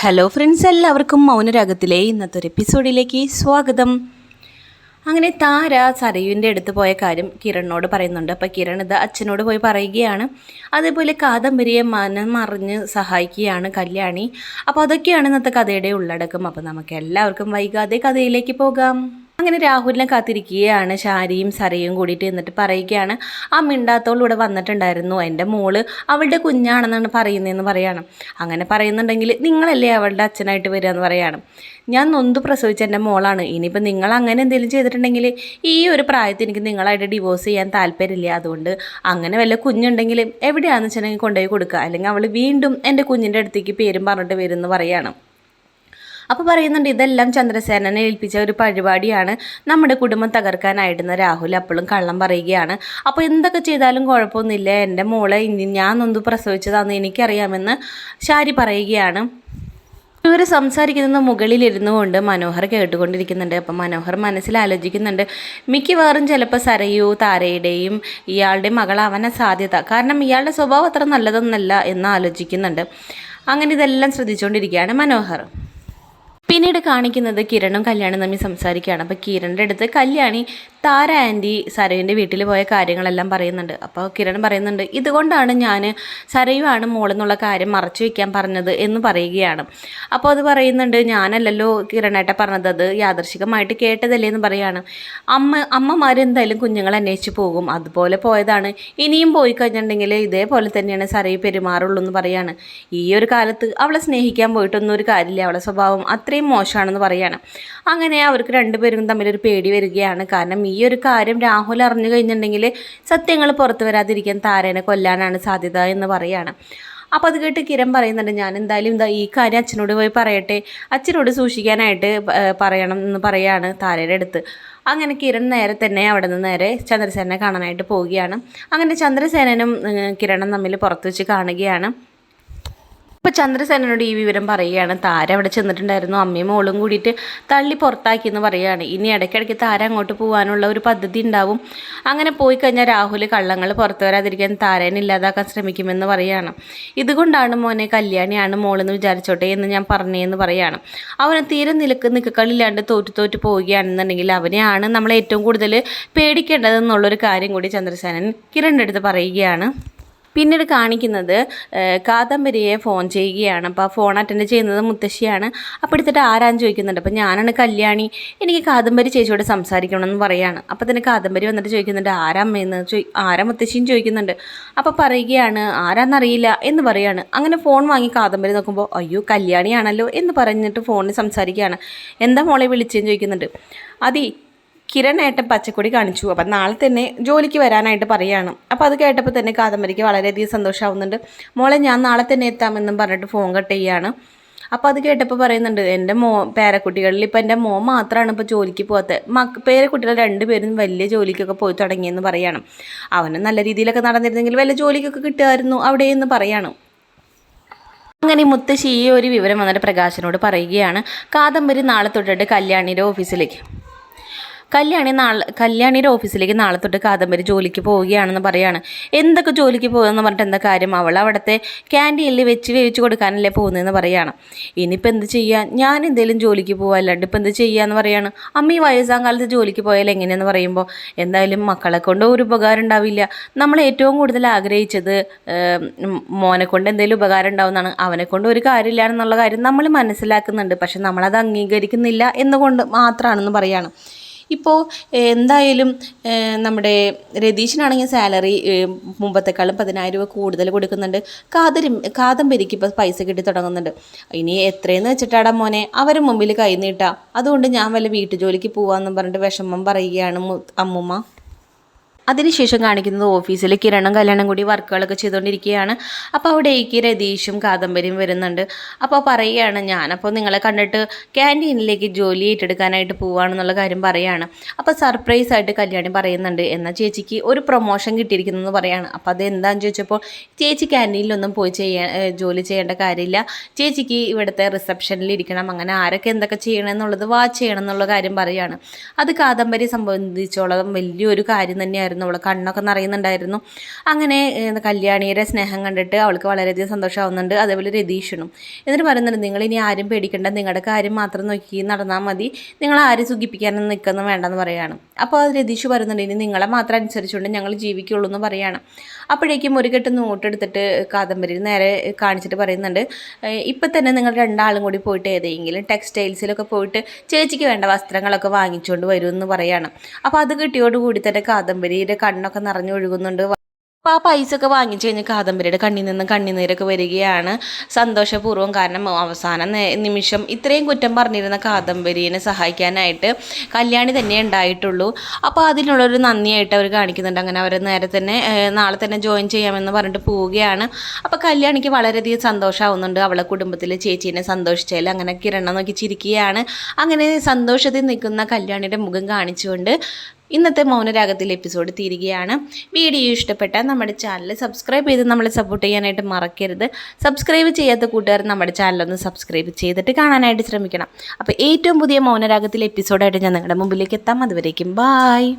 Hello friends എല്ലാവർക്കും മൗനരാഗത്തിലെ ഇന്നത്തെ ഒരു എപ്പിസോഡിലേക്ക് സ്വാഗതം. അങ്ങനെ താര സരയുവിന്റെ അടുത്ത് പോയ കാര്യം കിരണിനോട് പറയുന്നുണ്ട്. അപ്പോൾ കിരൺ ഇത് അച്ഛനോട് പോയി പറയുകയാണ്. അതേപോലെ കാദംബരിയെ മനം മറിഞ്ഞ് സഹായിക്കുകയാണ് കല്യാണി. അപ്പോൾ അതൊക്കെയാണ് ഇന്നത്തെ കഥയുടെ ഉള്ളടക്കം. അപ്പോൾ നമുക്ക് എല്ലാവർക്കും വൈകാതെ കഥയിലേക്ക് പോകാം. അങ്ങനെ രാഹുലിനെ കാത്തിരിക്കുകയാണ്. ശാരിയും സരയും കൂടിയിട്ട് എന്നിട്ട് പറയുകയാണ് ആ മിണ്ടാത്തോൾ ഇവിടെ വന്നിട്ടുണ്ടായിരുന്നു. എന്റെ മോൾ അവളുടെ കുഞ്ഞാണെന്നാണ് പറയുന്നതെന്ന് പറയാണ്. അങ്ങനെ പറയുന്നുണ്ടെങ്കിൽ നിങ്ങളല്ലേ അവളുടെ അച്ഛനായിട്ട് വരിക എന്ന് പറയാണ്. ഞാൻ നൊന്ത് പ്രസവിച്ച എന്റെ മോളാണ്. ഇനിയിപ്പോൾ നിങ്ങൾ അങ്ങനെ എന്തെങ്കിലും ചെയ്തിട്ടുണ്ടെങ്കിൽ ഈ ഒരു പ്രായത്തിൽ എനിക്ക് നിങ്ങളായിട്ട് ഡിവോഴ്സ് ചെയ്യാൻ താല്പര്യമില്ല. അതുകൊണ്ട് അങ്ങനെ വല്ല കുഞ്ഞുണ്ടെങ്കിൽ എവിടെയാണെന്ന് വെച്ചിട്ടുണ്ടെങ്കിൽ കൊണ്ടുപോയി കൊടുക്കുക. അല്ലെങ്കിൽ അവൾ വീണ്ടും എന്റെ കുഞ്ഞിന്റെ അടുത്തേക്ക് പേരും പറഞ്ഞിട്ട് വരും എന്ന് പറയാണ്. അപ്പോൾ പറയുന്നുണ്ട് ഇതെല്ലാം ചന്ദ്രസേനനെ ഏൽപ്പിച്ച ഒരു പരിപാടിയാണ്. നമ്മുടെ കുടുംബം തകർക്കാനായിടുന്ന രാഹുൽ അപ്പോഴും കള്ളം പറയുകയാണ്. അപ്പോൾ എന്തൊക്കെ ചെയ്താലും കുഴപ്പമൊന്നുമില്ല. എന്റെ മോളെ ഇനി ഞാൻ നൊന്ത് പ്രസവിച്ചതാണെന്ന് എനിക്കറിയാമെന്ന് ശാരി പറയുകയാണ്. ഇവർ സംസാരിക്കുന്നത് മുകളിലിരുന്നു കൊണ്ട് മനോഹർ കേട്ടുകൊണ്ടിരിക്കുന്നുണ്ട്. അപ്പം മനോഹർ മനസ്സിൽ ആലോചിക്കുന്നുണ്ട് മിക്കവാറും ചിലപ്പോൾ സരയു താരയുടെയും ഇയാളുടെ മകളാവാൻ സാധ്യത. കാരണം ഇയാളുടെ സ്വഭാവം അത്ര നല്ലതൊന്നല്ല എന്ന് ആലോചിക്കുന്നുണ്ട്. അങ്ങനെ ഇതെല്ലാം ശ്രദ്ധിച്ചുകൊണ്ടിരിക്കുകയാണ് മനോഹർ. പിന്നീട് കാണിക്കുന്നത് കിരണും കല്യാണും തമ്മിൽ സംസാരിക്കുകയാണ്. അപ്പോൾ കിരണിന്റെ അടുത്ത് കല്യാണി താര ആന്റി സരയുവിന്റെ വീട്ടിൽ പോയ കാര്യങ്ങളെല്ലാം പറയുന്നുണ്ട്. അപ്പോൾ കിരൺ പറയുന്നുണ്ട് ഇതുകൊണ്ടാണ് ഞാൻ സരയുമാണ് മോളെന്നുള്ള കാര്യം മറച്ചു വയ്ക്കാൻ പറഞ്ഞത് എന്ന് പറയുകയാണ്. അപ്പോൾ അത് പറയുന്നുണ്ട് ഞാനല്ലല്ലോ കിരണേട്ട പറഞ്ഞത് അത് യാദർശികമായിട്ട് കേട്ടതല്ലേ എന്ന് പറയുകയാണ് അമ്മ അമ്മമാർ എന്തായാലും കുഞ്ഞുങ്ങളെ അന്വേഷിച്ച് പോകും. അതുപോലെ പോയതാണ്. ഇനിയും പോയി കഴിഞ്ഞിട്ടുണ്ടെങ്കിൽ ഇതേപോലെ തന്നെയാണ് സരയു പെരുമാറുള്ളൂ എന്ന് പറയാണ്. ഈ ഒരു കാലത്ത് അവളെ സ്നേഹിക്കാൻ പോയിട്ടൊന്നും ഒരു കാര്യമില്ല. അവളെ സ്വഭാവം അത്രയും മോശമാണെന്ന് പറയാണ്. അങ്ങനെ അവർക്ക് രണ്ടുപേരും തമ്മിലൊരു പേടി വരികയാണ്. കാരണം ഈ ഒരു കാര്യം രാഹുൽ അറിഞ്ഞു കഴിഞ്ഞിട്ടുണ്ടെങ്കിൽ സത്യങ്ങൾ പുറത്തു വരാതിരിക്കാൻ താരേനെ കൊല്ലാനാണ് സാധ്യത എന്ന് പറയാണ്. അപ്പോൾ അത് കേട്ട് കിരൺ പറയുന്നുണ്ട് ഞാൻ എന്തായാലും എന്താ ഈ കാര്യം അച്ഛനോട് പോയി പറയട്ടെ. അച്ഛനോട് സൂക്ഷിക്കാനായിട്ട് പറയണം എന്ന് പറയാണ് താരയുടെ അടുത്ത്. അങ്ങനെ കിരൺ നേരെ തന്നെ അവിടെ നിന്ന് നേരെ ചന്ദ്രസേനെ കാണാനായിട്ട് പോവുകയാണ്. അങ്ങനെ ചന്ദ്രസേനനും കിരണും തമ്മിൽ പുറത്ത് വെച്ച് കാണുകയാണ്. ഇപ്പോൾ ചന്ദ്രസേനോട് ഈ വിവരം പറയുകയാണ്. താര അവിടെ ചെന്നിട്ടുണ്ടായിരുന്നു. അമ്മയും മോളും കൂടിയിട്ട് തള്ളി പുറത്താക്കി എന്ന് പറയുകയാണ്. ഇനി ഇടയ്ക്കിടയ്ക്ക് താര അങ്ങോട്ട് പോകാനുള്ള ഒരു പദ്ധതി ഉണ്ടാവും. അങ്ങനെ പോയി കഴിഞ്ഞാൽ രാഹുൽ കള്ളങ്ങൾ പുറത്തു വരാതിരിക്കാൻ താരേനെ ഇല്ലാതാക്കാൻ ശ്രമിക്കുമെന്ന് പറയുകയാണ്. ഇതുകൊണ്ടാണ് മോനെ കല്യാണിയാണ് മോളെന്ന് വിചാരിച്ചോട്ടെ എന്ന് ഞാൻ പറഞ്ഞേന്ന് പറയുകയാണ്. അവനെ തീരെ നിലയ്ക്ക് നിൽക്കുകളില്ലാണ്ട് തോറ്റു തോറ്റു പോവുകയാണെന്നുണ്ടെങ്കിൽ അവനെയാണ് നമ്മൾ ഏറ്റവും കൂടുതൽ പേടിക്കേണ്ടതെന്നുള്ളൊരു കാര്യം കൂടി ചന്ദ്രസേനൻ കിരണിന്റെ അടുത്ത് പറയുകയാണ്. പിന്നീട് കാണിക്കുന്നത് കാദംബരിയെ ഫോൺ ചെയ്യുകയാണ്. അപ്പോൾ ഫോൺ അറ്റൻഡ് ചെയ്യുന്നത് മുത്തശ്ശിയാണ്. അപ്പോൾ എടുത്തിട്ട് ആരാന്ന് ചോദിക്കുന്നുണ്ട്. അപ്പോൾ ഞാനാണ് കല്യാണി. എനിക്ക് കാദംബരി ചേച്ചിയോട് സംസാരിക്കണമെന്ന് പറയാണ്. അപ്പോൾ തന്നെ കാദംബരി വന്നിട്ട് ചോദിക്കുന്നുണ്ട് ആരമ്മയെന്ന് ചോദി ആരാ മുത്തശ്ശിയും ചോദിക്കുന്നുണ്ട്. അപ്പോൾ പറയുകയാണ് ആരാന്നറിയില്ല എന്ന് പറയാണ്. അങ്ങനെ ഫോൺ വാങ്ങി കാദംബരി നോക്കുമ്പോൾ അയ്യോ കല്യാണിയാണല്ലോ എന്ന് പറഞ്ഞിട്ട് ഫോണിൽ സംസാരിക്കുകയാണ്. എന്താ മോളെ വിളിച്ചേന്ന്? ചോദിക്കുന്നുണ്ട്. അതി കിരൺ ഏട്ടൻ പച്ചക്കൊടി കാണിച്ചു. അപ്പം നാളെ തന്നെ ജോലിക്ക് വരാനായിട്ട് പറയാണ്. അപ്പോൾ അത് കേട്ടപ്പോൾ തന്നെ കാദംബരിക്ക് വളരെയധികം സന്തോഷമാവുന്നുണ്ട് മോളെ ഞാൻ നാളെ തന്നെ എത്താമെന്നും പറഞ്ഞിട്ട് ഫോൺ കട്ട് ചെയ്യാണ്. അപ്പോൾ അത് കേട്ടപ്പോൾ പറയുന്നുണ്ട് എന്റെ മോ പേരക്കുട്ടികളിൽ ഇപ്പോൾ എന്റെ മോ മാത്രമാണ് ഇപ്പോൾ ജോലിക്ക് പോകാത്തത് മക്ക പേരക്കുട്ടികൾ രണ്ടുപേരും വലിയ ജോലിക്കൊക്കെ പോയി തുടങ്ങിയെന്ന് പറയാണ്. അവന് നല്ല രീതിയിലൊക്കെ നടന്നിരുന്നെങ്കിൽ വലിയ ജോലിക്കൊക്കെ കിട്ടുമായിരുന്നു അവിടെ എന്ന് പറയാണ്. അങ്ങനെ മുത്തശ്ശി ഈ ഒരു വിവരം വന്നിട്ട് പ്രകാശനോട് പറയുകയാണ് കാദംബരി നാളെ തൊട്ടിട്ട് കല്യാണിയുടെ ഓഫീസിലേക്ക് കല്യാണി നാളെ കല്യാണിയുടെ ഓഫീസിലേക്ക് നാളെ തൊട്ട് കാദംബരി ജോലിക്ക് പോവുകയാണെന്ന് പറയാണ്. എന്തൊക്കെ ജോലിക്ക് പോകുമെന്ന് പറഞ്ഞിട്ട് എന്താ കാര്യം? അവൾ അവിടുത്തെ ക്യാന്റീനിൽ വെച്ച് വേവിച്ച് കൊടുക്കാനല്ലേ പോകുന്നതെന്ന് പറയാണ്. ഇനിയിപ്പോൾ എന്ത് ചെയ്യാൻ ഞാൻ എന്തെങ്കിലും ജോലിക്ക് പോകാം അല്ലാണ്ട് ഇപ്പം എന്ത് ചെയ്യാന്ന് പറയാണ്. അമ്മ ഈ വയസ്സാം കാലത്ത് ജോലിക്ക് പോയാൽ എങ്ങനെയെന്ന് പറയുമ്പോൾ എന്തായാലും മക്കളെ കൊണ്ട് ഒരു ഉപകാരം ഉണ്ടാവില്ല. നമ്മൾ ഏറ്റവും കൂടുതൽ ആഗ്രഹിച്ചത് മോനെ കൊണ്ട് എന്തെങ്കിലും ഉപകാരം ഉണ്ടാവുന്നതാണ്. അവനെ കൊണ്ട് ഒരു കാര്യമില്ല എന്നുള്ള കാര്യം നമ്മൾ മനസ്സിലാക്കുന്നുണ്ട്. പക്ഷെ നമ്മളത് അംഗീകരിക്കുന്നില്ല എന്നുകൊണ്ട് മാത്രമാണെന്ന് പറയാണ്. ഇപ്പോൾ എന്തായാലും നമ്മുടെ രതീഷിനാണെങ്കിൽ സാലറി മുമ്പത്തെക്കാളും പതിനായിരം രൂപ കൂടുതൽ കൊടുക്കുന്നുണ്ട്. കാതരി കാദംബരിക്ക് ഇപ്പോൾ പൈസ കിട്ടി തുടങ്ങുന്നുണ്ട്. ഇനി എത്രയെന്ന് വെച്ചിട്ടാടാ മോനെ? അവരെ മുമ്പിൽ കൈ നീട്ടാം. അതുകൊണ്ട് ഞാൻ വല്ല വീട്ടുജോലിക്ക് പോവാമെന്നും പറഞ്ഞിട്ട് വിഷമം പറയുകയാണ് അമ്മുമ്മ. അതിനുശേഷം കാണിക്കുന്നത് ഓഫീസിൽ കിരണും കല്യാണം കൂടി വർക്കുകളൊക്കെ ചെയ്തുകൊണ്ടിരിക്കുകയാണ്. അപ്പോൾ അവിടേക്ക് രതീഷും കാദംബരിയും വരുന്നുണ്ട്. അപ്പോൾ പറയുകയാണ് ഞാനപ്പോൾ നിങ്ങളെ കണ്ടിട്ട് ക്യാന്റീനിലേക്ക് ജോലി ഏറ്റെടുക്കാനായിട്ട് പോവാണെന്നുള്ള കാര്യം പറയുകയാണ് അപ്പോൾ സർപ്രൈസ് ആയിട്ട് കല്യാണി പറയുന്നുണ്ട് എന്നാൽ ചേച്ചിക്ക് ഒരു പ്രൊമോഷൻ കിട്ടിയിരിക്കുന്നതെന്ന് പറയാണ്. അപ്പോൾ അത് എന്താണെന്ന് ചോദിച്ചപ്പോൾ ചേച്ചി ക്യാന്റീനിലൊന്നും പോയി ചെയ്യാൻ ജോലി ചെയ്യേണ്ട കാര്യമില്ല. ചേച്ചിക്ക് ഇവിടുത്തെ റിസപ്ഷനിൽ ഇരിക്കണം. അങ്ങനെ ആരൊക്കെ എന്തൊക്കെ ചെയ്യണമെന്നുള്ളത് വാച്ച് ചെയ്യണം എന്നുള്ള കാര്യം പറയുകയാണ് അത് കാദംബരി സംബന്ധിച്ചോളം വലിയൊരു കാര്യം തന്നെയായിരുന്നു. ഉണ്ടായിരുന്നു അവൾ കണ്ണൊക്കെ നിറയുന്നുണ്ടായിരുന്നു. അങ്ങനെ കല്യാണിയുടെ സ്നേഹം കണ്ടിട്ട് അവൾക്ക് വളരെയധികം സന്തോഷമാവുന്നുണ്ട്. അതേപോലെ രതീഷനും. എന്നിട്ട് പറയുന്നുണ്ട് നിങ്ങൾ ഇനി ആരും പേടിക്കേണ്ട. നിങ്ങളുടെ കാര്യം മാത്രം നോക്കി നടന്നാൽ മതി. നിങ്ങൾ ആരും സുഖിപ്പിക്കാനൊന്നും നിൽക്കുന്നു വേണ്ടെന്ന് പറയുകയാണ് അപ്പോൾ അത് രതീഷ് പറയുന്നുണ്ട് ഇനി നിങ്ങളെ മാത്രം അനുസരിച്ചുകൊണ്ട് ഞങ്ങൾ ജീവിക്കുള്ളൂ എന്ന് പറയുകയാണ് അപ്പോഴേക്കും ഒരു കെട്ട് നോട്ടെടുത്തിട്ട് കാദംബരി നേരെ കാണിച്ചിട്ട് പറയുന്നുണ്ട് ഇപ്പം തന്നെ നിങ്ങൾ രണ്ടാളും കൂടി പോയിട്ട് ഏതെങ്കിലും ടെക്സ്റ്റൈൽസിലൊക്കെ പോയിട്ട് ചേച്ചിക്ക് വേണ്ട വസ്ത്രങ്ങളൊക്കെ വാങ്ങിച്ചുകൊണ്ട് വരുമെന്ന് പറയാണ്. അപ്പോൾ അത് കിട്ടിയോടുകൂടി തന്നെ കാദംബരിയുടെ കണ്ണൊക്കെ നിറഞ്ഞൊഴുകുന്നുണ്ട്. അപ്പോൾ ആ പൈസ ഒക്കെ വാങ്ങിച്ചു കഴിഞ്ഞ് കാദംബരിയുടെ കണ്ണിൽ നിന്ന് കണ്ണിനീരൊക്കെ വരികയാണ് സന്തോഷപൂർവം. കാരണം അവസാന നിമിഷം ഇത്രയും കുറ്റം പറഞ്ഞിരുന്ന കാദംബരിനെ സഹായിക്കാനായിട്ട് കല്യാണി തന്നെ ഉണ്ടായിട്ടുള്ളൂ. അപ്പോൾ അതിനുള്ളൊരു നന്ദിയായിട്ട് അവർ കാണിക്കുന്നുണ്ട്. അങ്ങനെ അവർ നേരെ തന്നെ നാളെ തന്നെ ജോയിൻ ചെയ്യാമെന്ന് പറഞ്ഞിട്ട് പോവുകയാണ്. അപ്പോൾ കല്യാണിക്ക് വളരെയധികം സന്തോഷമാവുന്നുണ്ട് അവളെ കുടുംബത്തിലെ ചേച്ചീനെ സന്തോഷിച്ചാൽ അങ്ങനെ കിരണം നോക്കി ചിരിക്കുകയാണ്. അങ്ങനെ സന്തോഷത്തിൽ നിൽക്കുന്ന കല്യാണിയുടെ മുഖം കാണിച്ചുകൊണ്ട് ഇന്നത്തെ മൗനരാഗത്തിലെ എപ്പിസോഡ് തീരുകയാണ്. വീഡിയോ ഇഷ്ടപ്പെട്ടാൽ നമ്മുടെ ചാനൽ സബ്സ്ക്രൈബ് ചെയ്ത് നമ്മളെ സപ്പോർട്ട് ചെയ്യാനായിട്ട് മറക്കരുത്. സബ്സ്ക്രൈബ് ചെയ്യാത്ത കൂട്ടുകാർ നമ്മുടെ ചാനലൊന്ന് സബ്സ്ക്രൈബ് ചെയ്തിട്ട് കാണാനായിട്ട് ശ്രമിക്കണം. അപ്പോൾ ഏറ്റവും പുതിയ മൗനരാഗത്തിലെ എപ്പിസോഡായിട്ട് ഞാൻ നിങ്ങളുടെ മുമ്പിലേക്ക് എത്താം. അതുവരേക്കും ബായ്